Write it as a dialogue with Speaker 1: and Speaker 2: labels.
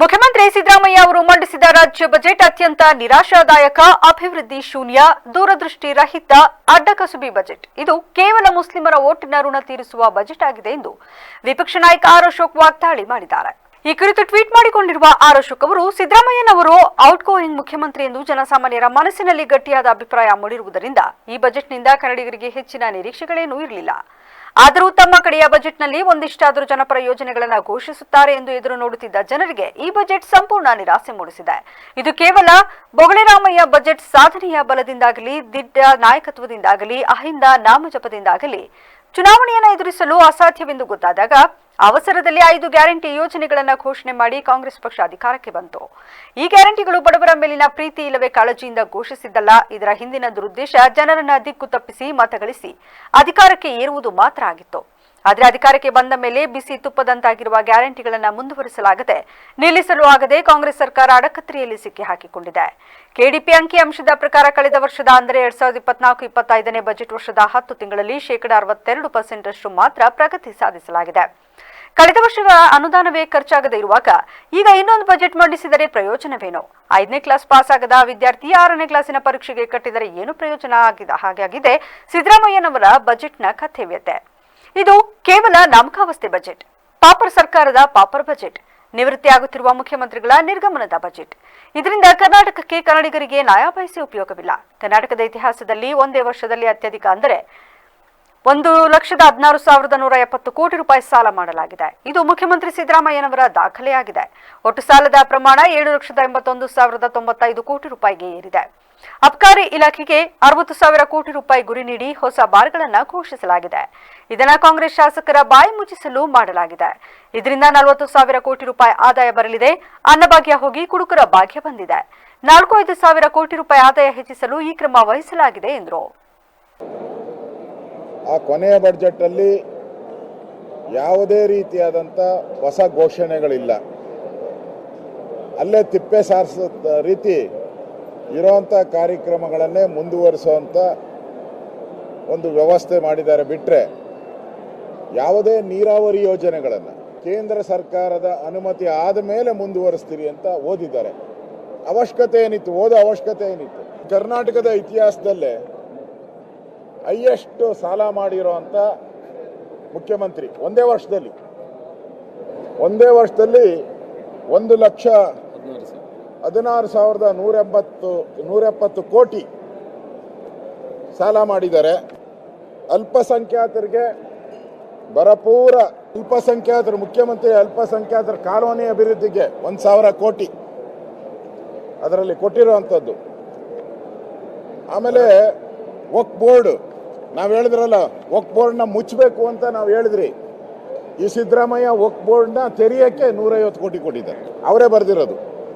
Speaker 1: ಮುಖ್ಯಮಂತ್ರಿ ಸಿದ್ದರಾಮಯ್ಯ ಅವರು ಮಂಡಿಸಿದ ರಾಜ್ಯ ಬಜೆಟ್ ಅತ್ಯಂತ ನಿರಾಶಾದಾಯಕ, ಅಭಿವೃದ್ಧಿ ಶೂನ್ಯ, ದೂರದೃಷ್ಟಿ ರಹಿತ ಅಡ್ಡಕಸುಬಿ ಬಜೆಟ್. ಇದು ಕೇವಲ ಮುಸ್ಲಿಮರ ಓಟಿನ ಋಣ ತೀರಿಸುವ ಬಜೆಟ್ ಆಗಿದೆ ಎಂದು ವಿಪಕ್ಷ ನಾಯಕ ಆರ್ ಅಶೋಕ್ ವಾಗ್ದಾಳಿ ಮಾಡಿದ್ದಾರೆ. ಈ ಕುರಿತು ಟ್ವೀಟ್ ಮಾಡಿಕೊಂಡಿರುವ ಆರ್ ಅಶೋಕ್ ಅವರು, ಸಿದ್ದರಾಮಯ್ಯನವರು ಔಟ್ ಗೋಯಿಂಗ್ ಮುಖ್ಯಮಂತ್ರಿ ಎಂದು ಜನಸಾಮಾನ್ಯರ ಮನಸ್ಸಿನಲ್ಲಿ ಗಟ್ಟಿಯಾದ ಅಭಿಪ್ರಾಯ ಮೂಡಿರುವುದರಿಂದ ಈ ಬಜೆಟ್ನಿಂದ ಕನ್ನಡಿಗರಿಗೆ ಹೆಚ್ಚಿನ ನಿರೀಕ್ಷೆಗಳೇನೂ ಇರಲಿಲ್ಲ. ಆದರೂ ತಮ್ಮ ಕಡೆಯ ಬಜೆಟ್ನಲ್ಲಿ ಒಂದಿಷ್ಟಾದರೂ ಜನಪರ ಯೋಜನೆಗಳನ್ನು ಘೋಷಿಸುತ್ತಾರೆ ಎಂದು ಎದುರು ನೋಡುತ್ತಿದ್ದ ಜನರಿಗೆ ಈ ಬಜೆಟ್ ಸಂಪೂರ್ಣ ನಿರಾಸೆ ಮೂಡಿಸಿದೆ. ಇದು ಕೇವಲ ಬೊಗಳಿರಾಮಯ್ಯ ಬಜೆಟ್ ಸಾಧನೆಯ ಬಲದಿಂದಾಗಲಿ ದಿಡ್ಡ ನಾಯಕತ್ವದಿಂದಾಗಲಿ ಅಹಿಂದ ನಾಮಜಪದಿಂದಾಗಲಿ ಚುನಾವಣೆಯನ್ನು ಎದುರಿಸಲು ಅಸಾಧ್ಯವೆಂದು ಗೊತ್ತಾದಾಗ ಅವಸರದಲ್ಲಿ ಐದು ಗ್ಯಾರಂಟಿ ಯೋಜನೆಗಳನ್ನು ಘೋಷಣೆ ಮಾಡಿ ಕಾಂಗ್ರೆಸ್ ಪಕ್ಷ ಅಧಿಕಾರಕ್ಕೆ ಬಂತು. ಈ ಗ್ಯಾರಂಟಿಗಳು ಬಡವರ ಮೇಲಿನ ಪ್ರೀತಿ ಇಲ್ಲವೇ ಕಾಳಜಿಯಿಂದ ಘೋಷಿಸಿದ್ದಲ್ಲ. ಇದರ ಹಿಂದಿನ ದುರುದ್ದೇಶ ಜನರನ್ನ ದಿಕ್ಕು ತಪ್ಪಿಸಿ ಮತಗಳಿಸಿ. ಅಧಿಕಾರಕ್ಕೆ ಏರುವುದು ಮಾತ್ರ ಆಗಿತ್ತು. ಆದರೆ ಅಧಿಕಾರಕ್ಕೆ ಬಂದ ಮೇಲೆ ಬಿಸಿ ತುಪ್ಪದಂತಾಗಿರುವ ಗ್ಯಾರಂಟಿಗಳನ್ನು ಮುಂದುವರಿಸಲಾಗದೆ ನಿಲ್ಲಿಸಲು ಆಗದೆ ಕಾಂಗ್ರೆಸ್ ಸರ್ಕಾರ ಅಡಕತ್ರಿಯಲ್ಲಿ ಸಿಕ್ಕಿ ಹಾಕಿಕೊಂಡಿದೆ. ಕೆಡಿಪಿ ಅಂಕಿಅಂಶದ ಪ್ರಕಾರ ಕಳೆದ ವರ್ಷದ ಅಂದರೆ ಎರಡ್ ಸಾವಿರದ ಇಪ್ಪತ್ನಾಲ್ಕು, ಇಪ್ಪತ್ತೈದನೇ ಬಜೆಟ್ ವರ್ಷದ ಹತ್ತು ತಿಂಗಳಲ್ಲಿ ಶೇಕಡ ಅರವತ್ತೆರಡು ಪರ್ಸೆಂಟ್ ಅಷ್ಟು ಮಾತ್ರ ಪ್ರಗತಿ ಸಾಧಿಸಲಾಗಿದೆ. ಕಳೆದ ವರ್ಷದ ಅನುದಾನವೇ ಖರ್ಚಾಗದೇ ಇರುವಾಗ ಈಗ ಇನ್ನೊಂದು ಬಜೆಟ್ ಮಂಡಿಸಿದರೆ ಪ್ರಯೋಜನವೇನು? ಐದನೇ ಕ್ಲಾಸ್ ಪಾಸ್ ಆಗದ ವಿದ್ಯಾರ್ಥಿ ಆರನೇ ಕ್ಲಾಸಿನ ಪರೀಕ್ಷೆಗೆ ಕಟ್ಟಿದರೆ ಏನು ಪ್ರಯೋಜನ ಆಗಿದೆ? ಹಾಗಾಗಿದೆ ಸಿದ್ದರಾಮಯ್ಯನವರ ಬಜೆಟ್ನ ಕಥೆವ್ಯತೆ ಇದು ಕೇವಲ ನಾಮಕಾವಸ್ಥೆ ಬಜೆಟ್. ಪಾಪರ್ ಸರ್ಕಾರದ ಪಾಪರ್ ಬಜೆಟ್. ನಿವೃತ್ತಿಯಾಗುತ್ತಿರುವ ಮುಖ್ಯಮಂತ್ರಿಗಳ ನಿರ್ಗಮನದ ಬಜೆಟ್. ಇದರಿಂದ ಕರ್ನಾಟಕಕ್ಕೆ ಕನ್ನಡಿಗರಿಗೆ ನ್ಯಾಯ ಬಯಸಿ ಉಪಯೋಗವಿಲ್ಲ. ಕರ್ನಾಟಕದ ಇತಿಹಾಸದಲ್ಲಿ ಒಂದೇ ವರ್ಷದಲ್ಲಿ ಅತ್ಯಧಿಕ ಅಂದರೆ ಒಂದು ಲಕ್ಷದ ಹದಿನಾರು ಸಾವಿರದ ನೂರ ಎಪ್ಪತ್ತು ಕೋಟಿ ರೂಪಾಯಿ ಸಾಲ ಮಾಡಲಾಗಿದೆ. ಇದು ಮುಖ್ಯಮಂತ್ರಿ ಸಿದ್ದರಾಮಯ್ಯನವರ ದಾಖಲೆಯಾಗಿದೆ. ಒಟ್ಟು ಸಾಲದ ಪ್ರಮಾಣ ಏಳು ಲಕ್ಷದ ಎಂಬತ್ತೊಂದು ಸಾವಿರದ ತೊಂಬತ್ತೈದು ಕೋಟಿ ರೂಪಾಯಿಗೆ ಏರಿದೆ. ಅಬ್ಕಾರಿ ಇಲಾಖೆಗೆ ಅರವತ್ತು ಸಾವಿರ ಕೋಟಿ ರೂಪಾಯಿ ಗುರಿ ನೀಡಿ ಹೊಸ ಬಾರ್ಗಳನ್ನು ಘೋಷಿಸಲಾಗಿದೆ. ಇದನ್ನ ಕಾಂಗ್ರೆಸ್ ಶಾಸಕರ ಬಾಯಿ ಮುಚ್ಚಿಸಲು ಮಾಡಲಾಗಿದೆ. ಇದರಿಂದ ನಲವತ್ತು ಸಾವಿರ ಕೋಟಿ ರೂಪಾಯಿ ಆದಾಯ ಬರಲಿದೆ. ಅನ್ನಭಾಗ್ಯ ಹೋಗಿ ಕುಡುಕರ ಭಾಗ್ಯ ಬಂದಿದೆ. ನಾಲ್ಕು ಐದು ಸಾವಿರ ಕೋಟಿ ರೂಪಾಯಿ ಆದಾಯ ಹೆಚ್ಚಿಸಲು ಈ ಕ್ರಮ ವಹಿಸಲಾಗಿದೆ ಎಂದರು.
Speaker 2: ಆ ಕೊನೆಯ ಬಡ್ಜೆಟಲ್ಲಿ ಯಾವುದೇ ರೀತಿಯಾದಂಥ ಹೊಸ ಘೋಷಣೆಗಳಿಲ್ಲ. ಅಲ್ಲೇ ತಿಪ್ಪೆ ಸಾರಿಸ ರೀತಿ ಇರೋವಂಥ ಕಾರ್ಯಕ್ರಮಗಳನ್ನೇ ಮುಂದುವರಿಸುವಂಥ ಒಂದು ವ್ಯವಸ್ಥೆ ಮಾಡಿದ್ದಾರೆ. ಬಿಟ್ಟರೆ ಯಾವುದೇ ನೀರಾವರಿ ಯೋಜನೆಗಳನ್ನು ಕೇಂದ್ರ ಸರ್ಕಾರದ ಅನುಮತಿ ಆದ ಮೇಲೆ ಮುಂದುವರಿಸ್ತೀರಿ ಅಂತ ಓದಿದ್ದಾರೆ. ಅವಶ್ಯಕತೆ ಏನಿತ್ತು? ಓದೋ ಅವಶ್ಯಕತೆ ಏನಿತ್ತು? ಕರ್ನಾಟಕದ ಇತಿಹಾಸದಲ್ಲೇ ಹೈಯೆಸ್ಟ್ ಸಾಲ ಮಾಡಿರೋಂಥ ಮುಖ್ಯಮಂತ್ರಿ, ಒಂದೇ ವರ್ಷದಲ್ಲಿ. ಒಂದೇ ವರ್ಷದಲ್ಲಿ ಒಂದು ಲಕ್ಷ ಹದಿನಾರು ಸಾವಿರದ ನೂರ ಎಂಬತ್ತು ನೂರ ಎಪ್ಪತ್ತು ಕೋಟಿ ಸಾಲ ಮಾಡಿದ್ದಾರೆ. ಅಲ್ಪಸಂಖ್ಯಾತರಿಗೆ ಬರಪೂರ ಅಲ್ಪಸಂಖ್ಯಾತರು, ಮುಖ್ಯಮಂತ್ರಿ ಅಲ್ಪಸಂಖ್ಯಾತರ ಕಾಲೋನಿ ಅಭಿವೃದ್ಧಿಗೆ ಒಂದು ಸಾವಿರ ಕೋಟಿ ಅದರಲ್ಲಿ ಕೊಟ್ಟಿರುವಂಥದ್ದು ಆಮೇಲೆ ವಕ್ ಬೋರ್ಡ್ ನಾವು ಹೇಳಿದ್ರಲ್ಲ ವಕ್ ಬೋರ್ಡ್ನ ಮುಚ್ಚಬೇಕು ಅಂತ ನಾವು ಹೇಳಿದ್ರಿ. ಈ ಸಿದ್ದರಾಮಯ್ಯ ವಕ್ ಬೋರ್ಡ್ನ ತೆರೆಯೋಕ್ಕೆ ನೂರೈವತ್ತು ಕೋಟಿ ಕೊಟ್ಟಿದ್ದಾರೆ. ಅವರೇ ಬರೆದಿರೋದು.